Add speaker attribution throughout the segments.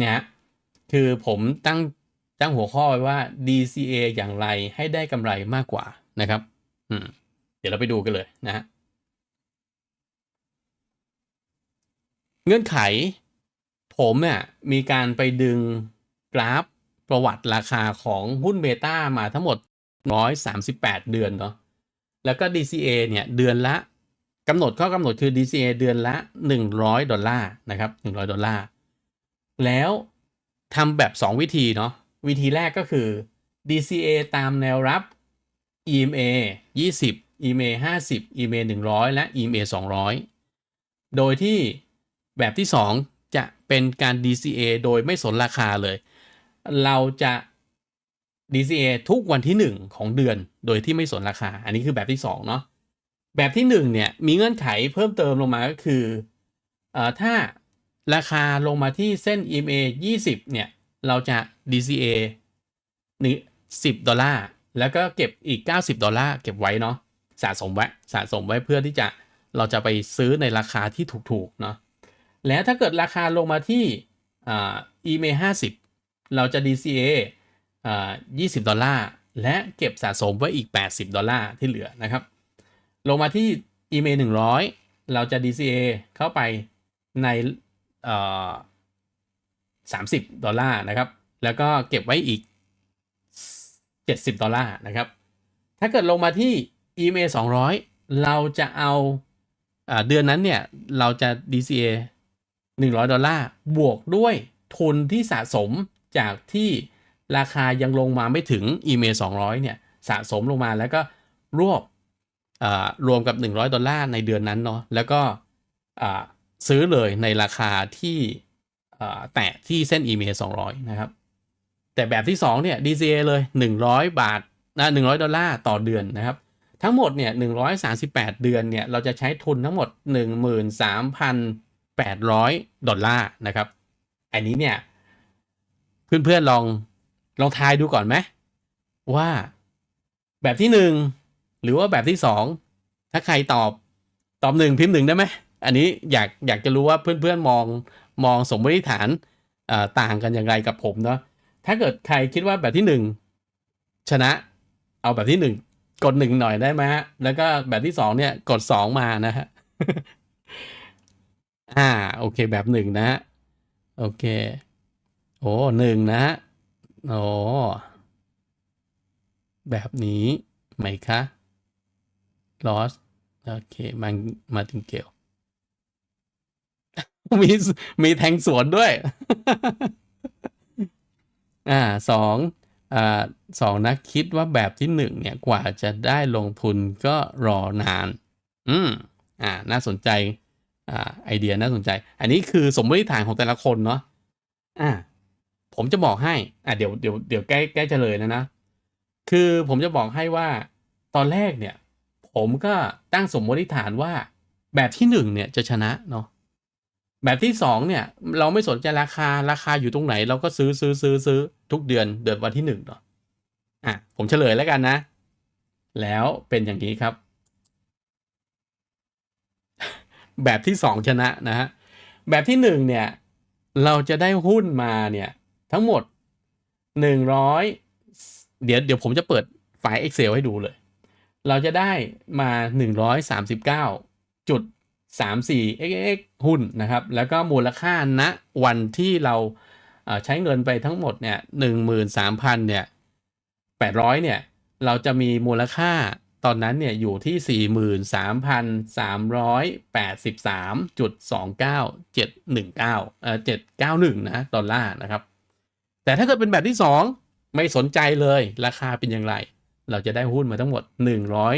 Speaker 1: เนี่ยคือผมตั้งตั้งหัวข้อไว้ว่า DCA อย่างไรให้ได้กำไรมากกว่านะครับเดี๋ยวเราไปดูกันเลยนะฮะเงื่อนไข ผมเนี่ยมีการไปดึงกราฟประวัติราคาของหุ้นเบต้ามาทั้งหมด 138 เดือนเนาะแล้วก็ DCA เนี่ยเดือนละกำหนดข้อกำหนดคือ DCA เดือนละ 100 ดอลลาร์นะครับ 100 ดอลลาร์ แล้วทำแบบ 2 วิธีเนาะวิธีแรกก็คือ DCA ตามแนวรับ EMA 20 EMA 50 EMA 100 และ EMA 200 โดยที่แบบที่ 2 จะเป็นการ DCA โดยไม่สนราคาเลย เราจะ DCA ทุกวันที่ 1 ของเดือนโดยที่ไม่สนราคา อันนี้คือแบบที่2เนาะแบบที่ 1 เนี่ย มีเงื่อนไขเพิ่มเติมลงมาก็คืออถ้า ราคาลงมาที่เส้น EMA 20 เนี่ย เราจะ DCA นี่10ดอลลาร์แล้วก็เก็บอีก 90 ดอลลาร์เก็บไว้เนาะสะสมไว้สะสมไว้เพื่อที่จะเราจะไปซื้อในราคาที่ถูกๆเนาะแล้วถ้าเกิดราคาลงมาที่อ่า EMA 50 เราจะ DCA อ่า20 ดอลลาร์และเก็บสะสมไว้อีก 80 ดอลลาร์ที่เหลือนะครับ ลงมาที่ EMA 100 เราจะ DCA เข้าไปใน เอ่อ30ดอลลาร์นะครับ แล้วก็เก็บไว้อีก 70 ดอลลาร์นะครับ ถ้าเกิดลงมาที่ EMA 200 เราจะเอาอาเดือนนั้นเนี่ย เราจะ DCA 100 ดอลลาร์ บวกด้วยทุนที่สะสมจากที่ราคายังลงมาไม่ถึง EMA 200 เนี่ย สะสมลงมาแล้วก็รวบรวมกับ 100 ดอลลาร์ในเดือนนั้นเนาะแล้วก็ ซื้อเลยในราคาที่แตะที่เส้น EMA 200 นะครับ แต่แบบที่ 2 เนี่ย DCA เลย 100 บาทนะ100 ดอลลาร์ต่อเดือนนะครับ ทั้งหมดเนี่ย 138 เดือนเนี่ย เราจะใช้ทุนทั้งหมด 13,800 ดอลลาร์นะครับ อันนี้เนี่ย เพื่อนๆลองลองทายดูก่อนไหมว่าแบบที่หนึ่งหรือว่าแบบที่สองถ้าใครตอบตอบหนึ่งพิมพ์หนึ่งได้ไหม อันนี้อยากอยากจะรู้ว่าเพื่อนๆมองมองสมมติฐานต่างกันอย่างไรกับผมเนาะถ้าเกิดใครคิดว่าแบบที่หนึ่งชนะเอาแบบที่หนึ่งกดหนึ่งหน่อยได้ไหมฮะ แล้วก็แบบที่สองเนี่ยกดสองมานะฮะ อ่า โอเคแบบหนึ่งนะฮะ โอเค โอ้หนึ่งนะฮะ โอ้แบบนี้ไหมคะ loss โอเคมามาถึงเกล มีมีแทงสวนด้วย อ่าสองอ่าสองนักคิดว่าแบบที่หนึ่งเนี่ยกว่าจะได้ลงทุนก็รอนาน อืมอ่า น่าสนใจ อ่า ไอเดียน่าสนใจ อันนี้คือสมมติฐานของแต่ละคนเนาะอ่า ผมจะบอกให้ อ่าเดี๋ยวเดี๋ยวเดี๋ยวใกล้ใกล้จะเลยแล้วนะ คือผมจะบอกให้ว่าตอนแรกเนี่ย ผมก็ตั้งสมมติฐานว่าแบบที่หนึ่งเนี่ยจะชนะเนาะ แบบที่สองเนี่ยเราไม่สนใจราคาราคาอยู่ตรงไหน เราก็ซื้อซื้อซื้อซื้อทุกเดือนเดือนวันที่หนึ่งเนาะอะผมเฉลยแล้วกันนะ แล้วเป็นอย่างนี้ครับ แบบที่สองชนะนะฮะแบบที่หนึ่งเนี่ย เราจะได้หุ้นมาเนี่ย ทั้งหมดหนึ่งร้อยเดี๋ยวเดี๋ยวผมจะเปิดไฟล์ Excel ให้ดูเลย เราจะได้มาหนึ่งร้อยสามสิบเก้าจุด สามสี่ xx หุ้นนะครับแล้วก็มูลค่าณวันที่เราใช้เงินไปทั้งหมดเนี่ยหนึ่งหมื่นสามพันเนี่ยแปดร้อยเนี่ยเราจะมีมูลค่าตอนนั้นเนี่ยอยู่ที่ 43,383.29,719เอ่อ791นะดอลลาร์นะครับ แต่ถ้าเกิดเป็นแบบที่ 2 ไม่สนใจเลยราคาเป็นอย่างไร เราจะได้หุ้นมาทั้งหมด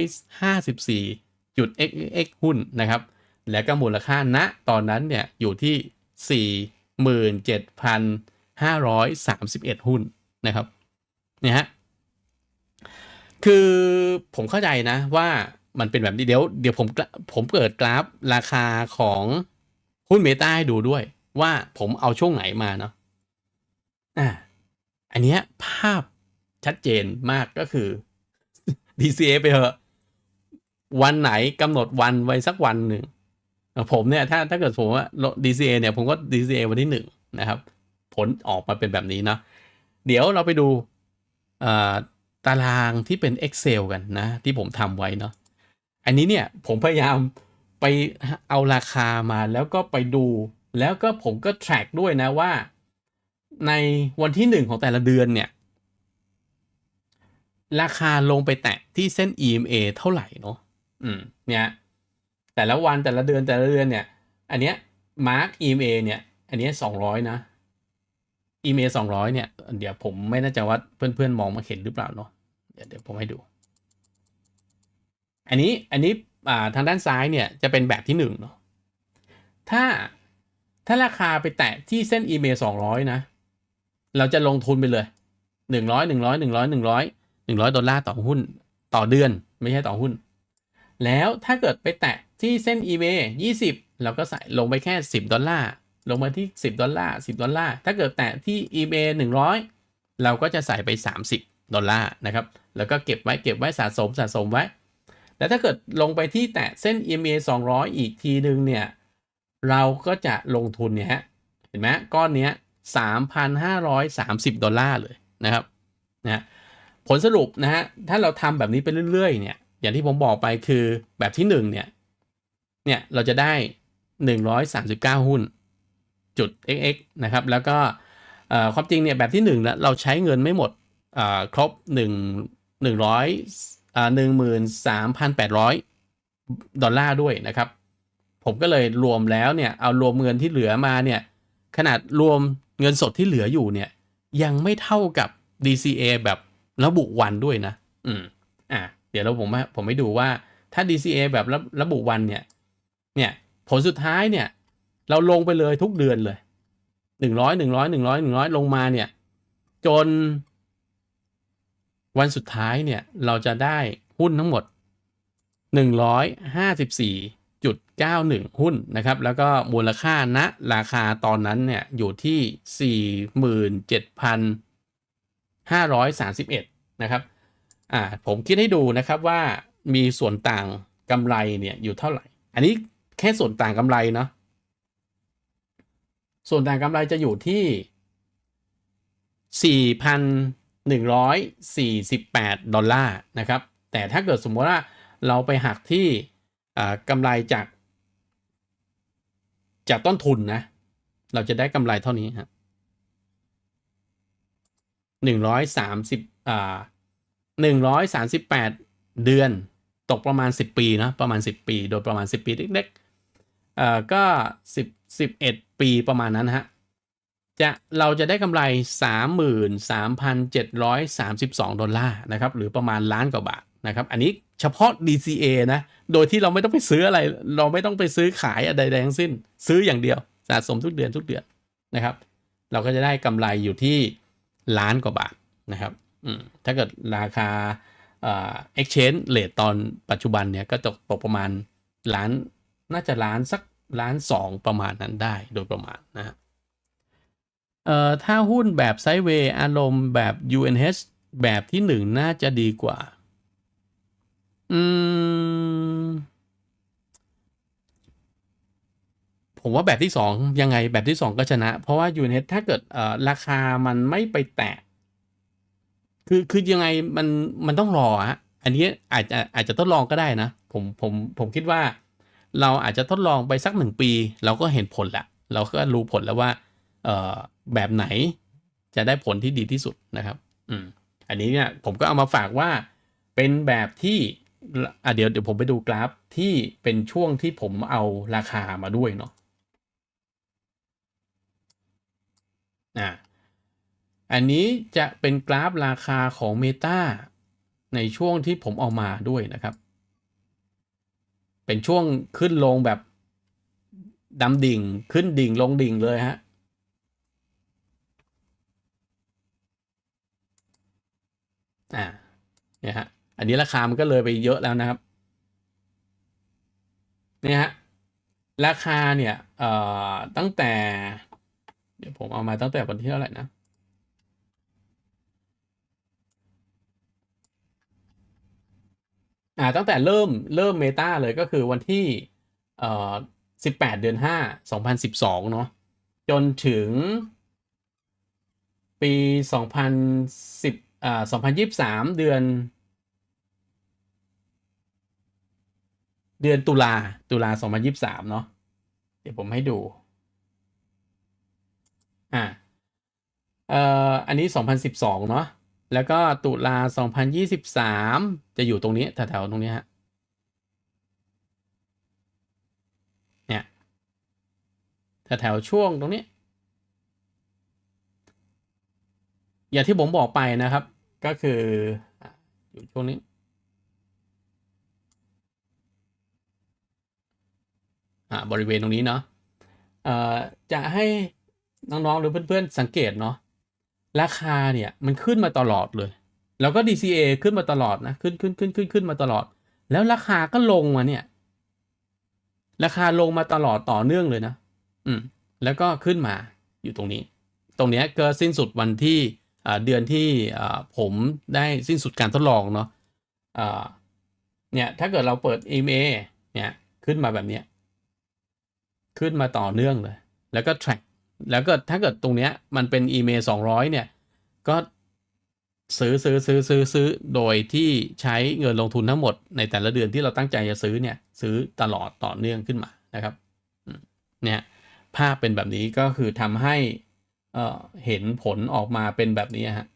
Speaker 1: 154จุด xx หุ้นนะครับ แล้วก็มูลค่าณตอนนั้นเนี่ยอยู่ที่ 47,531 หุ้นนะครับเนี่ยฮะคือผมเข้าใจนะว่ามันเป็นแบบนี้เดี๋ยวเดี๋ยวผมผมเปิดกราฟราคาของหุ้นเมตาให้ดูด้วย ว่าผมเอาช่วงไหนมาเนาะอ่าอันเนี้ยภาพชัดเจนมากก็คือ DCA ไปเถอะ วันไหนกำหนดวันไว้สักวันหนึ่ง ผมเนี่ยถ้าถ้าเกิดผมว่า DCA เนี่ยผมก็ DCA วันที่หนึ่งนะครับ ผลออกมาเป็นแบบนี้เนาะเดี๋ยวเราไปดูตารางที่เป็น Excel กันนะ ที่ผมทำไว้เนาะอันนี้เนี่ยผมพยายามไปเอาราคามาแล้วก็ไปดู แล้วก็ผมก็ track ด้วยนะว่า ในวันที่หนึ่งของแต่ละเดือนเนี่ย ราคาลงไปแตะที่เส้น EMA เท่าไหร่เนาะอืมเนี่ย แต่ละวันแต่ละเดือนแต่ละเดือนเนี่ย อันเนี้ย mark EMA เนี่ย อันเนี้สองร้อยนะ EMA สองร้อยเนี่ย เดี๋ยวผมไม่แน่ใจว่าเพื่อนๆมองมาเห็นหรือเปล่าเนาะเดี๋ยวเดี๋ยวผมให้ดู อันนี้อันนี้อ่าทางด้านซ้ายเนี่ยจะเป็นแบบที่หนึ่งเนาะถ้าถ้าราคาไปแตะที่เส้น EMA สองร้อยนะ เราจะลงทุนไปเลยหนึ่งร้อยหนึ่งร้อยหนึ่งร้อยหนึ่งร้อยหนึ่งร้อยดอลลาร์ต่อหุ้นต่อเดือน ไม่ใช่ต่อหุ้น แล้วถ้าเกิดไปแตะ ที่เส้น eBay 20 เราก็ใส่ลงไปแค่ 10 ดอลลาร์ ลงมาที่ 10 ดอลลาร์ 10 ดอลลาร์ ถ้าเกิดแตะที่ eBay 100 เราก็จะใส่ไป 30 ดอลลาร์นะครับ แล้วก็เก็บไว้เก็บไว้สะสมสะสมไว้ แล้วถ้าเกิดลงไปที่แตะเส้น EMA 200 อีกทีนึงเนี่ย เราก็จะลงทุนเนี่ยฮะ เห็นไหมก้อนเนี้ย 3,530 ดอลลาร์เลยนะครับ นะผลสรุปนะฮะ ถ้าเราทำแบบนี้ไปเรื่อยๆ เนี่ย อย่างที่ผมบอกไปคือแบบที่1เนี่ย เนี่ยเราจะได้ 139 หุ้นจุด xx นะครับ แล้วก็ความจริงเนี่ยแบบที่1นะเราใช้เงินไม่หมดเอ่อครบ 1 100อ่า13,800 ดอลลาร์ด้วยนะครับ ผมก็เลยรวมแล้วเนี่ย เอารวมเงินที่เหลือมาเนี่ย ขนาดรวมเงินสดที่เหลืออยู่เนี่ย ยังไม่เท่ากับ DCA แบบระบุวันด้วยนะ อืม อะ เดี๋ยวเราผมว่าผมให้ดูว่าถ้า DCA แบบระระบุวันเนี่ย เนี่ยผลสุดท้ายเนี่ย เราลงไปเลยทุกเดือนเลยหนึ่งร้อยหนึ่งร้อยหนึ่งร้อยหนึ่งร้อยลงมาเนี่ย จน วันสุดท้ายเนี่ย เราจะได้หุ้นทั้งหมด154.91หุ้นนะครับ แล้วก็มูลค่าณราคาตอนนั้นเนี่ยอยู่ที่47,531นะครับอ่าผมคิดให้ดูนะครับว่ามีส่วนต่างกำไรเนี่ยอยู่เท่าไหร่ อันนี้ แค่ส่วนต่างกำไรเนาะส่วนต่างกำไรจะอยู่ที่ 4,148 ดอลลาร์นะครับ แต่ถ้าเกิดสมมติว่าเราไปหักที่อ่ากำไรจาก จากต้นทุนนะ เราจะได้กำไรเท่านี้ครับหนึ่งร้อยสามสิบอ่าหนึ่งร้อยสามสิบแปดเดือน ตกประมาณสิบปีนะ ประมาณสิบปี โดยประมาณสิบปีเล็กๆ เอ่อก็สิบสิบเอ็ดปีประมาณนั้นฮะจะเราจะได้กำไร 33,732 ดอลลาร์นะครับ หรือประมาณล้านกว่าบาทนะครับ อันนี้เฉพาะ DCA นะ โดยที่เราไม่ต้องไปซื้ออะไร เราไม่ต้องไปซื้อขายอะไรใดทั้งสิ้น ซื้ออย่างเดียวสะสมทุกเดือนทุกเดือนนะครับ เราก็จะได้กำไรอยู่ที่ล้านกว่าบาทนะครับอืมถ้าเกิดราคาเอ่อ exchange rate ตอนปัจจุบันเนี่ยก็ตกตกประมาณล้าน น่าจะล้านสักล้านสองประมาณนั้นได้โดยประมาณนะฮะเอ่อถ้าหุ้นแบบไซด์เวย์อารมณ์แบบ UNH แบบที่หนึ่งน่าจะดีกว่า อืม ผมว่าแบบที่สองยังไงแบบที่สองก็ชนะ เพราะว่า UNH ถ้าเกิดเอ่อราคามันไม่ไปแตะคือคือยังไงมันมันต้องรอฮะอันนี้อาจจะอาจจะทดลองก็ได้นะ ผมผมผมคิดว่า เราอาจจะทดลองไปสักหนึ่งปี เราก็เห็นผลแล้วเราก็รู้ผลแล้วว่าเออแบบไหนจะได้ผลที่ดีที่สุดนะครับ อืม อันนี้เนี่ยผมก็เอามาฝากว่าเป็นแบบที่อะเดี๋ยวเดี๋ยวผมไปดูกราฟที่เป็นช่วงที่ผมเอาราคามาด้วยเนาะอ่าอันนี้จะเป็นกราฟราคาของ Meta ในช่วงที่ผมเอามาด้วยนะครับ เป็นช่วงขึ้นลงแบบดำดิ่งขึ้นดิ่งลงดิ่งเลยฮะ อ่าเนี่ยฮะ อันนี้ราคามันก็เลยไปเยอะแล้วนะครับ เนี่ยฮะ ราคาเนี่ย เอ่อ ตั้งแต่ เดี๋ยวผมเอามาตั้งแต่วันที่เท่าไหร่นะ อ่าตั้งแต่เริ่มเริ่มเมตาเลยก็คือวันที่เอ่อ18เดือน5 2012เนาะจนถึง ปีสองพันสิบอ่าสองพันยิบสามเดือน เดือนตุลาตุลาสองพันยิบสามเนาะเดี๋ยวผมให้ดูอ่าเอ่ออันนี้สองพันสิบสองเนาะ แล้วก็ตุลาสองพันยี่สิบสามจะอยู่ตรงนี้แถวๆตรงนี้ฮะ เนี่ยแถวๆช่วงตรงนี้ อย่างที่ผมบอกไปนะครับ ก็คืออยู่ช่วงนี้อ่าบริเวณตรงนี้เนาะเอ่อจะให้น้องๆหรือเพื่อนๆสังเกตเนาะ ราคาเนี่ยมันขึ้นมาตลอดเลย แล้วก็ DCA ขึ้นมาตลอดนะขึ้นขึ้นขึ้นขึ้นขึ้นมาตลอด แล้วราคาก็ลงมาเนี่ย ราคาลงมาตลอดต่อเนื่องเลยนะ อืม แล้วก็ขึ้นมาอยู่ตรงนี้ ตรงเนี้ยก็สิ้นสุดวันที่เดือนที่ผมได้สิ้นสุดการทดลองเนาะเนี่ยถ้าเกิดเราเปิด EMA เนี่ยขึ้นมาแบบเนี้ยขึ้นมาต่อเนื่องเลย แล้วก็ track แล้วก็ถ้าเกิดตรงเนี้ยมันเป็น EMA 200 เนี่ย ก็ซื้อซื้อซื้อซื้อซื้อโดยที่ใช้เงินลงทุนทั้งหมดในแต่ละเดือนที่เราตั้งใจจะซื้อเนี่ย ซื้อตลอดต่อเนื่องขึ้นมานะครับเนี่ยภาพเป็นแบบนี้ก็คือทำให้เเห็นผลออกมาเป็นแบบนี้ฮะ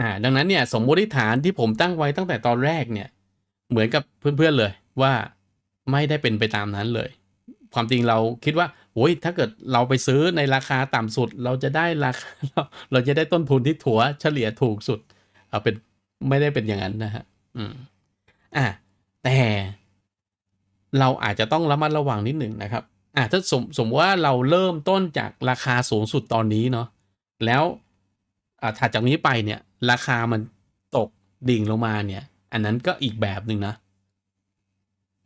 Speaker 1: อ่า ดังนั้นเนี่ย สมมติฐานที่ผมตั้งไว้ตั้งแต่ตอนแรกเนี่ย เหมือนกับเพื่อนๆเลยว่าไม่ได้เป็นไปตามนั้นเลย ความจริงเราคิดว่าโอ้ยถ้าเกิดเราไปซื้อในราคาต่ำสุด เราจะได้ราคาเราเราจะได้ต้นทุนที่ถัวเฉลี่ยถูกสุด เอาเป็นไม่ได้เป็นอย่างนั้นนะฮะอืมอะแต่เราอาจจะต้องระมัดระวังนิดหนึ่งนะครับอะถ้าสมสมว่าเราเริ่มต้นจากราคาสูงสุดตอนนี้เนาะแล้วอ่าถัดจากนี้ไปเนี่ย ราคามันตกดิ่งลงมาเนี่ย อันนั้นก็อีกแบบหนึ่งนะ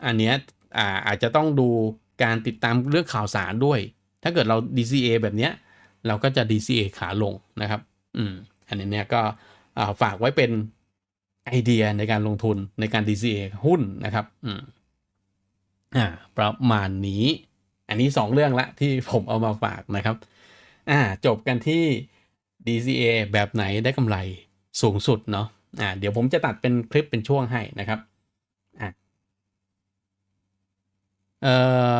Speaker 1: อันเนี้ยอ่าอาจจะต้องดู การติดตามเรื่องข่าวสารด้วย ถ้าเกิดเรา DCA แบบเนี้ย เราก็จะ DCA ขาลงนะครับ อืม อันนี้เนี่ยก็ฝากไว้เป็นไอเดียในการลงทุนในการ DCA หุ้นนะครับ อืม อ่า ประมาณนี้ อันนี้สองเรื่องละที่ผมเอามาฝากนะครับ อ่า จบกันที่ DCA แบบไหนได้กำไรสูงสุดเนาะ อ่า เดี๋ยวผมจะตัดเป็นคลิปเป็นช่วงให้นะครับ อ่าเอ่อ